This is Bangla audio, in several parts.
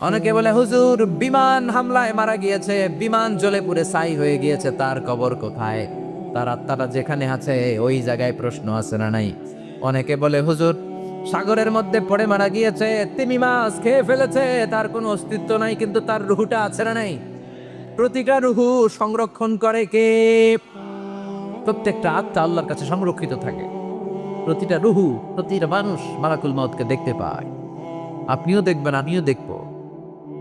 অনেকে বলে, হুজুর, বিমান হামলায় মারা গিয়েছে, বিমান জ্বলে পুড়ে ছাই হয়ে গিয়েছে, তার কবর কোথায়? তার আত্মাটা যেখানে আছে, ওই জায়গায় প্রশ্ন আছে না নাই? অনেকে বলে, হুজুর, সাগরের মধ্যে পড়ে মারা গিয়েছে, তিমি মাছ খেয়ে ফেলেছে, তার কোনো অস্তিত্ব নাই, কিন্তু তার রুহুটা আছে না নাই? প্রতিটা রুহু সংরক্ষণ করে কে? প্রত্যেকটা আত্মা আল্লাহর কাছে সংরক্ষিত থাকে। প্রতিটা রুহু, প্রতিটা মানুষ মালাকুল মাউতকে দেখতে পায়। আপনিও দেখবেন, আমিও দেখব।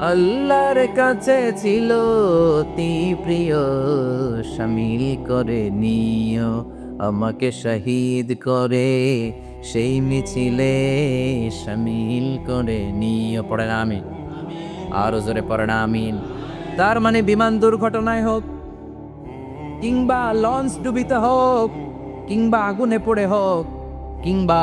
আল্লাহর কাছে ছিল অতি প্রিয় শামিল করে নিও, আমাকে শহীদ করে। সেই মিছিলে শামিল করে নিও। পড়ে না আমি আরও জোরে পড়ে না আমিন। তার মানে বিমান দুর্ঘটনায় হোক, কিংবা লঞ্চ ডুবিতে হোক, কিংবা আগুনে পড়ে হোক, কিংবা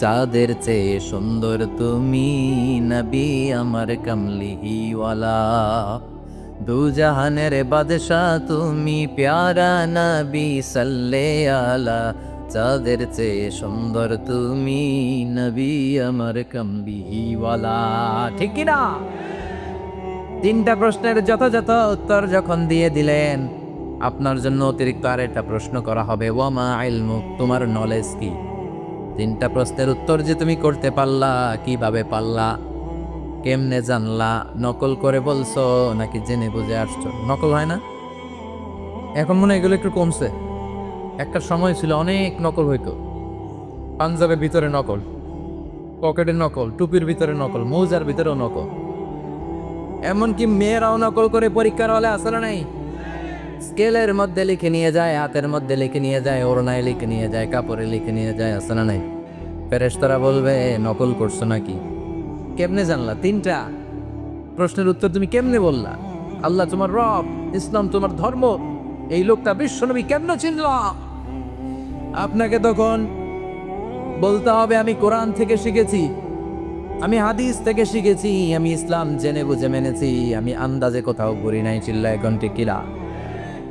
চাঁদের চেয়ে সুন্দর তুমি নবী আমার কামলিহিওয়ালা। দু জাহানের বাদশাহ তুমি প্যারা নবী সাল্লে আলা চাঁদের চেয়ে সুন্দর তুমি নবী আমার কামলিহিওয়ালা। ঠিক না তিনটা প্রশ্নের যথাযথ উত্তর যখন দিয়ে দিলেন, আপনার জন্য অতিরিক্ত আর একটা প্রশ্ন করা হবে। ওয়ামা আইলমুক তোমার নলেজ কি? তিনটা প্রশ্নের উত্তর যে তুমি করতে পারলা, কীভাবে পারলা, কেমনে জানলা, নকল করে বলছো নাকি জেনে বুঝে আসছো? নকল হয় না? এখন মনে এগুলো একটু কমছে। একটা সময় ছিল অনেক নকল হইতো। পাঞ্জাবের ভিতরে নকল পকেটের নকল, টুপির ভিতরে নকল, মৌজার ভিতরেও নকল। এমনকি মেয়েরাও নকল করে পরীক্ষার হলে আসলে নাই। স্কেলের মধ্যে লিখে নিয়ে যায়, হাতের মধ্যে লিখে নিয়ে যায়, ওড়নায় লিখে নিয়ে যায়, কাপড়ে লিখে নিয়ে যায়, আছে না নাই? ফেরেশতারা বলবে নকল করছ নাকি? কেমনে জানলা? তিনটা। প্রশ্নের উত্তর তুমি কেমনে বললা? আল্লাহ তোমার রব, ইসলাম তোমার ধর্ম, এই লোকটা বিশ্বনবী কেমনে চিনল? আপনাকে তখন বলতে হবে, আমি কোরআন থেকে শিখেছি, আমি হাদিস থেকে শিখেছি, আমি ইসলাম জেনে বুঝে মেনেছি, আমি আন্দাজে কোথাও ঘুরি নাই চিল্লা এখন কিলা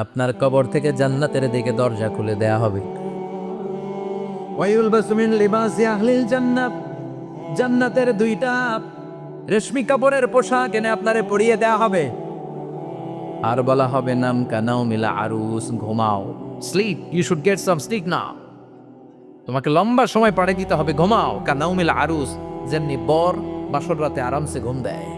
আপনার কবর থেকে জান্নাতের দিকে দরজা খুলে দেয়া হবে। জান্নাতের দুইটা রেশমি কাপড়ের পোশাক এনে আপনারে দেয়া হবে। আর বলা হবে, নাম কানাও মিলা আরুস, ঘুমাও। Sleep, you should get some sleep now. তোমাকে লম্বা সময় পাড়ে দিতে হবে, ঘুমাও। কানাউমিল আরুস, যেমনি বর বাসর রাতে আরামসে ঘুম দেয়।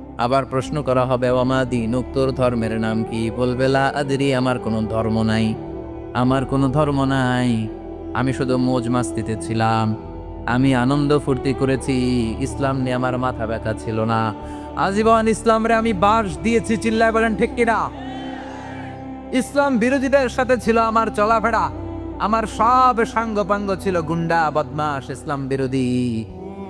আবার প্রশ্ন করা হবে আমাদি নুক্তর ধর্মের নাম কি? বলবে, লা আদরি, আমার কোনো ধর্ম নাই। আমার কোনো ধর্ম নাই। আমি শুধু মোজ মাস্তিতে ছিলাম। আমি আনন্দ ফুর্তি করেছি। ইসলাম নিয়ে আমার মাথা ব্যথা ছিল না। আজীবন ইসলামরে আমি বাস দিয়েছি, চিল্লায় বলেন, ঠিক কিনা? ইসলাম বিরোধীদের সাথে ছিল আমার চলাফেরা। আমার সব সাঙ্গপাঙ্গ ছিল গুন্ডা বদমাস ইসলাম বিরোধী।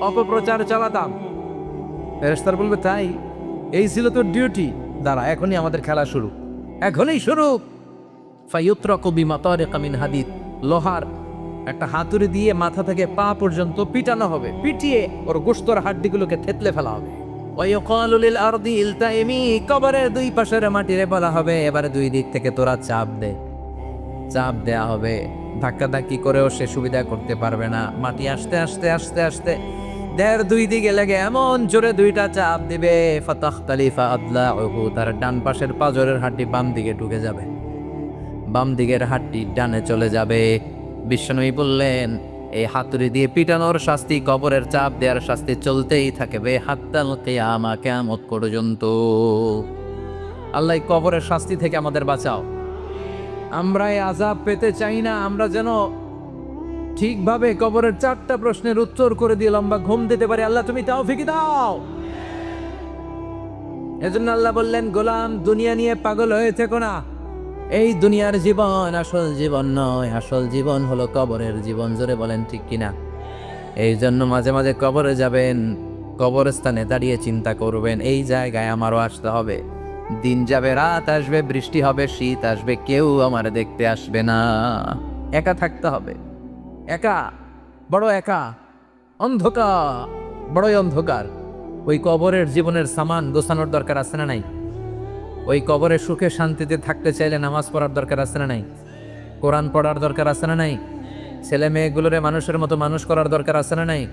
অপপ্রচার চালাতাম। ফেরেস্তার বলবে, তাই? এই ছিল তোর ডিউটি দাঁড়া, এখনই আমাদের খেলা শুরু। এখনই শুরু। ফাইয়ুত্র কবি মাতারে কামিন হাদিদ। লোহার একটা হাতুড়ি দিয়ে মাথা থেকে পা পর্যন্ত পিটানো হবে। পিটিয়ে ওর গোস্তর হাড্ডিগুলোকে থেতলে ফেলা হবে। ওয়াইকালু লিল আরদি ইলতাইমি, কবরের দুই পাশের মাটিরে বলা হবে, এবারে দুই দিক থেকে তোরা চাপ দে। চাপ দেয়া হবে। ধাক্কা ধাক্কি করেও সে সুবিধা করতে পারবে না। মাটি আসতে আসতে আসতে আসতে দেড় দুই দিকে লেগে এমন জোরে দুইটা চাপ দিবে। ফাতাহ তালিফা আদলা ওহু তার ডান পাশের পাজরের হাড্ডি বাম দিকে ঢুকে যাবে। বাম দিকের হাড্ডি ডানে চলে যাবে। বিশ্বনবী বললেন এই হাতুড়ি দিয়ে পিটানোর শাস্তি, কবরের চাপ দেওয়ার শাস্তি চলতেই থাকবে হাত্তাল কেয়ামা, কেয়ামত পর্যন্ত। আল্লাহ কবরের শাস্তি থেকে আমাদের বাঁচাও। আমরা এই আজাব পেতে চাই না, আমরা যেন ঠিকভাবে কবরের চারটা প্রশ্নের উত্তর করে দিয়ে লম্বা ঘুম দিতে পারে। আল্লাহ, তুমি তাও ফিকি দাও। এজন্য আল্লাহ বললেন, গোলাম, দুনিয়া নিয়ে পাগল হয়ে থেকো না। এই দুনিয়ার জীবন আসল জীবন নয়। আসল জীবন হলো কবরের জীবন। জোরে বলেন, ঠিক কিনা? এই জন্য মাঝে মাঝে কবরে যাবেন, কবরস্থানে দাঁড়িয়ে চিন্তা করবেন, এই জায়গায় আমারও আসতে হবে। দিন যাবে, রাত আসবে, বৃষ্টি হবে, শীত আসবে, কেউ আমার দেখতে আসবে না। একা থাকতে হবে। একা, বড় একা, অন্ধকার, বড়ই অন্ধকার। ওই কবরের জীবনের সামান গোছানোর দরকার আছে না নাই? ওই কবরে সুখে শান্তিতে থাকতে চাইলে নামাজ পড়ার দরকার আছে না নাই? কোরআন পড়ার দরকার আছে না নাই? ছেলে মেয়েগুলোরে মানুষের মতো মানুষ করার দরকার আছে না নাই?